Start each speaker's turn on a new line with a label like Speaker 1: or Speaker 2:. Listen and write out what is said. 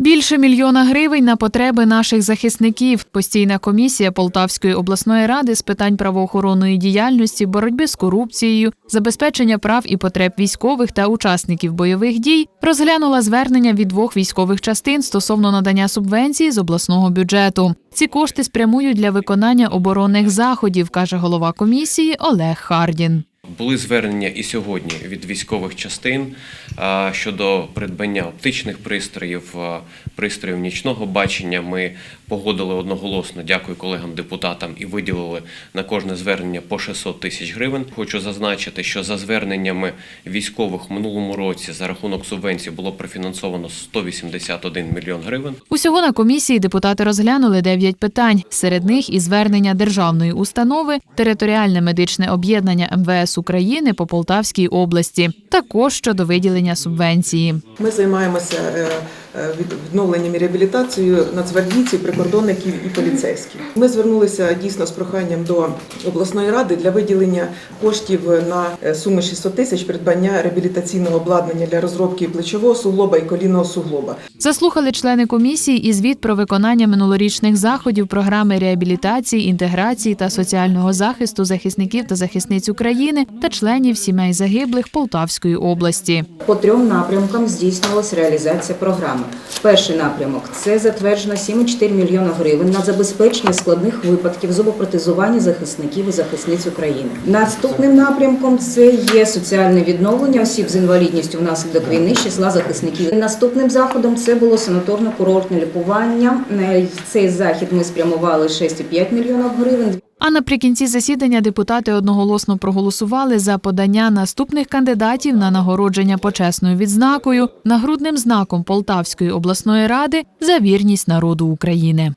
Speaker 1: Більше мільйона гривень на потреби наших захисників. Постійна комісія Полтавської обласної ради з питань правоохоронної діяльності, боротьби з корупцією, забезпечення прав і потреб військових та учасників бойових дій розглянула звернення від двох військових частин стосовно надання субвенції з обласного бюджету. Ці кошти спрямують для виконання оборонних заходів, каже голова комісії Олег Хардін.
Speaker 2: Були звернення і сьогодні від військових частин щодо придбання оптичних пристроїв, пристроїв нічного бачення. Ми погодили одноголосно, дякую колегам-депутатам, і виділили на кожне звернення по 600 тисяч гривень. Хочу зазначити, що за зверненнями військових в минулому році за рахунок субвенції було профінансовано 181 мільйон гривень.
Speaker 1: Усього на комісії депутати розглянули дев'ять питань. Серед них і звернення державної установи, територіальне медичне об'єднання МВС України по Полтавській області, також щодо виділення субвенції.
Speaker 3: Ми займаємося е, е, від- відновленням і реабілітацією нацгвардійців, прикордонників і поліцейських. Ми звернулися дійсно з проханням до обласної ради для виділення коштів на е, суму 600 тисяч придбання реабілітаційного обладнання для розробки плечового суглоба і колінного суглоба.
Speaker 1: Заслухали члени комісії і звіт про виконання минулорічних заходів програми реабілітації, інтеграції та соціального захисту захисників та захисниць України та членів сімей загиблих Полтавської області.
Speaker 4: По трьом напрямкам здійснювалася реалізація програми. Перший напрямок це затверджено 7,4 мільйона гривень на забезпечення складних випадків зубопротезування захисників і захисниць України. Наступним напрямком це є соціальне відновлення осіб з інвалідністю внаслідок війни з числа захисників. Наступним заходом це було санаторно-курортне лікування. На цей захід ми спрямували 6,5 мільйонів гривень.
Speaker 1: А наприкінці засідання депутати одноголосно проголосували за подання наступних кандидатів на нагородження почесною відзнакою нагрудним знаком Полтавської обласної ради за вірність народу України.